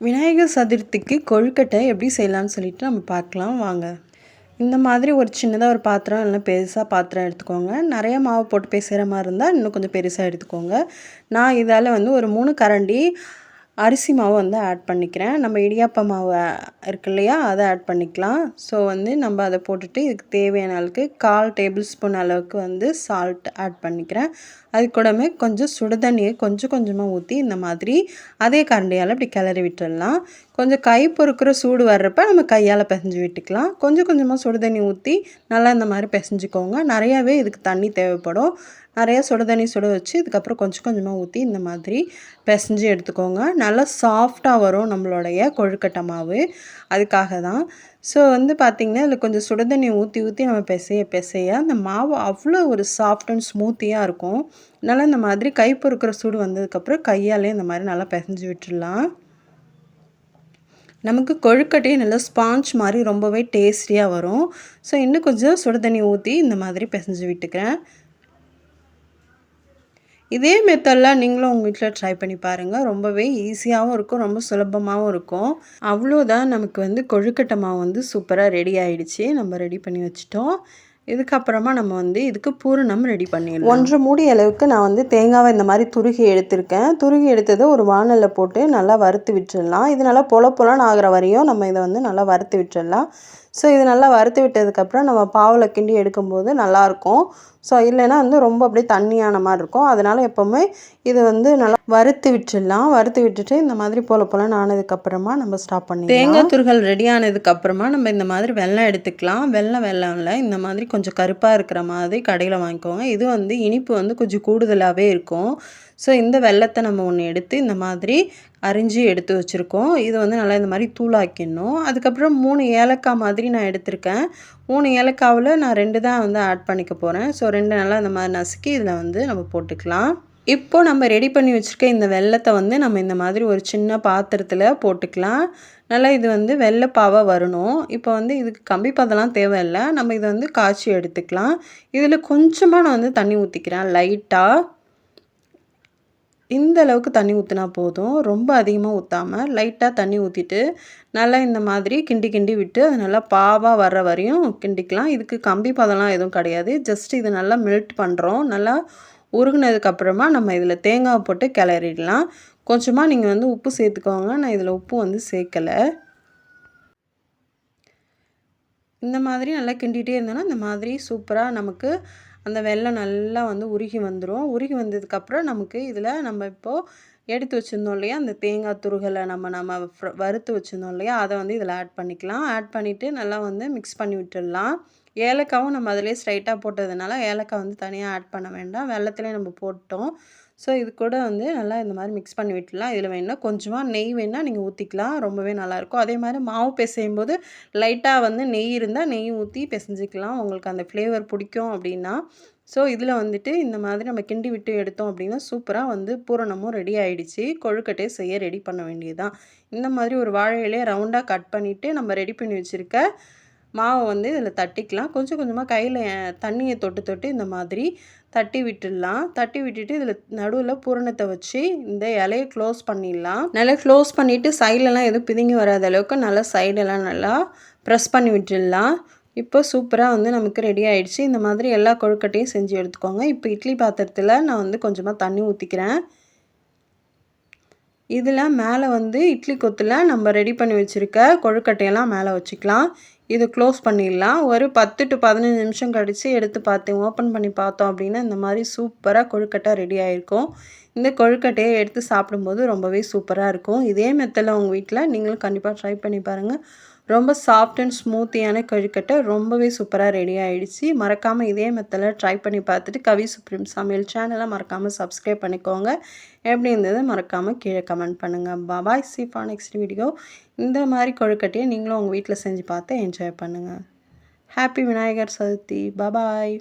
விநாயகர் சதுர்த்திக்கு கொழுக்கட்டை எப்படி செய்யலாம்னு சொல்லிட்டு நம்ம பார்க்கலாம் வாங்க. இந்த மாதிரி ஒரு சின்னதாக ஒரு பாத்திரம் இல்லைனா பெருசாக பாத்திரம் எடுத்துக்கோங்க. நிறைய மாவு போட்டு பேசுகிற மாதிரி இருந்தால் இன்னும் கொஞ்சம் பெருசாக எடுத்துக்கோங்க. நான் இதால் வந்து ஒரு மூணு கரண்டி அரிசி மாவு வந்து ஆட் பண்ணிக்கிறேன். நம்ம இடியாப்ப மாவு இருக்கு இல்லையா அதை ஆட் பண்ணிக்கலாம். ஸோ வந்து நம்ம அதை போட்டுட்டு இதுக்கு தேவையான அளவுக்கு கால் டேபிள் ஸ்பூன் அளவுக்கு வந்து சால்ட் ஆட் பண்ணிக்கிறேன். அது கூடமே கொஞ்சம் சுடுதண்ணியை கொஞ்சம் கொஞ்சமாக ஊற்றி இந்த மாதிரி அதே கரண்டியால் இப்படி கிளறி விட்டுடலாம். கொஞ்சம் கை பொறுக்கிற சூடு வர்றப்ப நம்ம கையால் பிசைஞ்சு விட்டுக்கலாம். கொஞ்சம் கொஞ்சமாக சுடுதண்ணி ஊற்றி நல்லா இந்த மாதிரி பிசைஞ்சிக்கோங்க. நிறையாவே இதுக்கு தண்ணி தேவைப்படும். நிறையா சுடு தண்ணி சுட வச்சு இதுக்கப்புறம் கொஞ்சம் கொஞ்சமாக ஊற்றி இந்த மாதிரி பிசைஞ்சு எடுத்துக்கோங்க. நல்லா சாஃப்டாக வரும் நம்மளுடைய கொழுக்கட்டை மாவு. அதுக்காக தான். ஸோ வந்து பார்த்திங்கன்னா இதில் கொஞ்சம் சுடு தண்ணி ஊற்றி ஊற்றி நம்ம பிசைய பிசைய அந்த மாவு அவ்வளோ ஒரு சாஃப்ட் அண்ட் ஸ்மூத்தியாக இருக்கும். நல்லா இந்த மாதிரி கை பொறுக்கிற சூடு வந்ததுக்கப்புறம் கையாலே இந்த மாதிரி நல்லா பிசைஞ்சு விட்டுடலாம். நமக்கு கொழுக்கட்டையும் நல்லா ஸ்பாஞ்ச் மாதிரி ரொம்பவே டேஸ்டியாக வரும். ஸோ இன்னும் கொஞ்சம் சுடு தண்ணி ஊற்றி இந்த மாதிரி பிசைஞ்சு விட்டுக்கிறேன். இதே மெத்தடில் நீங்களும் உங்கள் வீட்டில் ட்ரை பண்ணி பாருங்கள் ரொம்பவே ஈஸியாகவும் இருக்கும் ரொம்ப சுலபமாகவும் இருக்கும். அவ்வளோதான் நமக்கு வந்து கொழுக்கட்டை மாவு வந்து சூப்பராக ரெடி ஆகிடுச்சி நம்ம ரெடி பண்ணி வச்சிட்டோம். இதுக்கப்புறமா நம்ம வந்து இதுக்கு பூரணம் ரெடி பண்ணிடலாம். ஒன்றரை மூடி அளவுக்கு நான் வந்து தேங்காவை இந்த மாதிரி துருகி எடுத்திருக்கேன். துருகி எடுத்ததை ஒரு வானலில் போட்டு நல்லா வறுத்து விட்டுடலாம். இது நல்லா பொல பொலன்னு ஆகிற வரையும் நம்ம இதை வந்து நல்லா வறுத்து விட்டுடலாம். ஸோ இது நல்லா வறுத்து விட்டதுக்கப்புறம் நம்ம பாவில் கிண்டி எடுக்கும்போது நல்லாயிருக்கும் ஸோ இல்லைன்னா வந்து ரொம்ப அப்படியே தண்ணியான மாதிரி இருக்கும் அதனால் எப்போவுமே இது வந்து நல்லா வறுத்து விட்டுடலாம். வறுத்து விட்டுட்டு இந்த மாதிரி போல போல ஆனதுக்கப்புறமா நம்ம ஸ்டாப் பண்ணி தேங்காய் துருகள் ரெடி ஆனதுக்கப்புறமா நம்ம இந்த மாதிரி வெள்ளம் எடுத்துக்கலாம். வெள்ளம் வெள்ளம்ல இந்த மாதிரி கொஞ்சம் கருப்பாக இருக்கிற மாதிரி கடையில் வாங்கிக்கோங்க. இது வந்து இனிப்பு வந்து கொஞ்சம் கூடுதலாகவே இருக்கும். ஸோ இந்த வெள்ளத்தை நம்ம ஒன்று எடுத்து இந்த மாதிரி அரிஞ்சு எடுத்து வச்சுருக்கோம். இது வந்து நல்லா இந்த மாதிரி தூளாக்கிடணும். அதுக்கப்புறம் மூணு ஏலக்காய் மாதிரி நான் எடுத்திருக்கேன். மூணு ஏலக்காவில் நான் ரெண்டு தான் வந்து ஆட் பண்ணிக்க போகிறேன் ஸோ ரெண்டு நல்லா இந்த மாதிரி நசுக்கி இதில் வந்து நம்ம போட்டுக்கலாம். இப்போது நம்ம ரெடி பண்ணி வச்சுருக்க இந்த வெள்ளத்தை வந்து நம்ம இந்த மாதிரி ஒரு சின்ன பாத்திரத்தில் போட்டுக்கலாம். நல்லா இது வந்து வெள்ளைப்பாவாக வரணும். இப்போ வந்து இதுக்கு கம்பி பதெல்லாம் தேவையில்லை. நம்ம இதை வந்து காய்ச்சி எடுத்துக்கலாம். இதில் கொஞ்சமாக நான் வந்து தண்ணி ஊற்றிக்கிறேன் லைட்டாக இந்த அளவுக்கு தண்ணி ஊற்றினா போதும். ரொம்ப அதிகமாக ஊற்றாமல் லைட்டாக தண்ணி ஊற்றிட்டு நல்லா இந்த மாதிரி கிண்டி கிண்டி விட்டு அது நல்லா பாவாக வர்ற வரையும் கிண்டிக்கலாம். இதுக்கு கம்பி பதம்லாம் எதுவும் கிடையாது. ஜஸ்ட் இது நல்லா மெல்ட் பண்ணுறோம் நல்லா உருகுனதுக்கப்புறமா நம்ம இதில் தேங்காய் போட்டு கிளறிடலாம். கொஞ்சமாக நீங்கள் வந்து உப்பு சேர்த்துக்கோங்க. நான் இதில் உப்பு வந்து சேர்க்கலை. இந்த மாதிரி நல்லா கிண்டிகிட்டே இருந்தோன்னா இந்த மாதிரி சூப்பராக நமக்கு அந்த வெள்ளம் நல்லா வந்து உருகி வந்துடும் உருகி வந்ததுக்கப்புறம் நமக்கு இதில் நம்ம இப்போது எடுத்து வச்சுருந்தோம் இல்லையா? அந்த தேங்காய் துருகலை நம்ம நம்ம வறுத்து வச்சுருந்தோம் இல்லையா? அதை வந்து இதில் ஆட் பண்ணிக்கலாம். ஆட் பண்ணிவிட்டு நல்லா வந்து மிக்ஸ் பண்ணி விட்டுடலாம். ஏலக்காவும் நம்ம அதிலே ஸ்ட்ரைட்டாக போட்டதுனால ஏலக்காய் வந்து தனியாக ஆட் பண்ண வேண்டாம். வெள்ளத்துலேயே நம்ம போட்டோம். ஸோ இது கூட வந்து நல்லா இந்த மாதிரி மிக்ஸ் பண்ணி விட்டுலாம் இதில் வேணால் கொஞ்சமாக நெய் வேணால் நீங்கள் ஊற்றிக்கலாம் ரொம்பவே நல்லாயிருக்கும் அதே மாதிரி மாவு பிசையும் போது லைட்டாக வந்து நெய் இருந்தால் நெய் ஊற்றி பிசைஞ்சிக்கலாம். உங்களுக்கு அந்த ஃப்ளேவர் பிடிக்கும் அப்படின்னா. ஸோ இதில் வந்துட்டு இந்த மாதிரி நம்ம கிண்டி விட்டு எடுத்தோம் அப்படின்னா சூப்பராக வந்து பூரணமும் ரெடி ஆகிடுச்சு கொழுக்கட்டையை செய்ய ரெடி பண்ண வேண்டியதுதான். இந்த மாதிரி ஒரு வாழை இலையை ரவுண்டாக கட் பண்ணிவிட்டு நம்ம ரெடி பண்ணி வச்சுருக்க மாவை வந்து இதில் தட்டிக்கலாம். கொஞ்சம் கொஞ்சமாக கையில் தண்ணியை தொட்டு தொட்டு இந்த மாதிரி தட்டி விட்டுடலாம். தட்டி விட்டுட்டு இதில் நடுவில் பூரணத்தை வச்சு இந்த இலையை க்ளோஸ் பண்ணிடலாம். நல்லா க்ளோஸ் பண்ணிவிட்டு சைட்லலாம் எதுவும் பிதுங்கி வராத அளவுக்கு நல்லா சைடெல்லாம் நல்லா ப்ரெஸ் பண்ணி விட்டுடலாம். இப்போ சூப்பராக வந்து நமக்கு ரெடி ஆகிடுச்சு இந்த மாதிரி எல்லா கொழுக்கட்டையும் செஞ்சு எடுத்துக்கோங்க. இப்போ இட்லி பாத்திரத்தில் நான் வந்து கொஞ்சமாக தண்ணி ஊற்றிக்கிறேன் இதில் மேலே வந்து இட்லி கொத்தில் நம்ம ரெடி பண்ணி வச்சுருக்க கொழுக்கட்டையெல்லாம் மேலே வச்சுக்கலாம். இது க்ளோஸ் பண்ணிடலாம். ஒரு பத்து டு பதினஞ்சு நிமிஷம் கழித்து எடுத்து பார்த்து ஓப்பன் பண்ணி பார்த்தோம் அப்படின்னா இந்த மாதிரி சூப்பராக கொழுக்கட்டை ரெடி ஆகிருக்கும் இந்த கொழுக்கட்டையை எடுத்து சாப்பிடும்போது ரொம்பவே சூப்பராக இருக்கும். இதே மெத்தடில் உங்கள் வீட்டில் நீங்களும் கண்டிப்பாக ட்ரை பண்ணி பாருங்கள் ரொம்ப சாஃப்ட் அண்ட் ஸ்மூத்தியான கொழுக்கட்டை ரொம்பவே சூப்பராக ரெடி ஆகிடுச்சு மறக்காமல் இதே மெத்தடில் ட்ரை பண்ணி பார்த்துட்டு கவி சுப்ரீம் சமையல் சேனலை மறக்காமல் சப்ஸ்கிரைப் பண்ணிக்கோங்க. எப்படி இருந்தது மறக்காமல் கீழே கமெண்ட் பண்ணுங்கள் பாபாய் சீஃபா நெக்ஸ்ட் வீடியோ இந்த மாதிரி கொழுக்கட்டையை நீங்களும் உங்கள் வீட்டில் செஞ்சு பார்த்து என்ஜாய் பண்ணுங்கள் ஹாப்பி விநாயகர் சதுர்த்தி. பாபாய்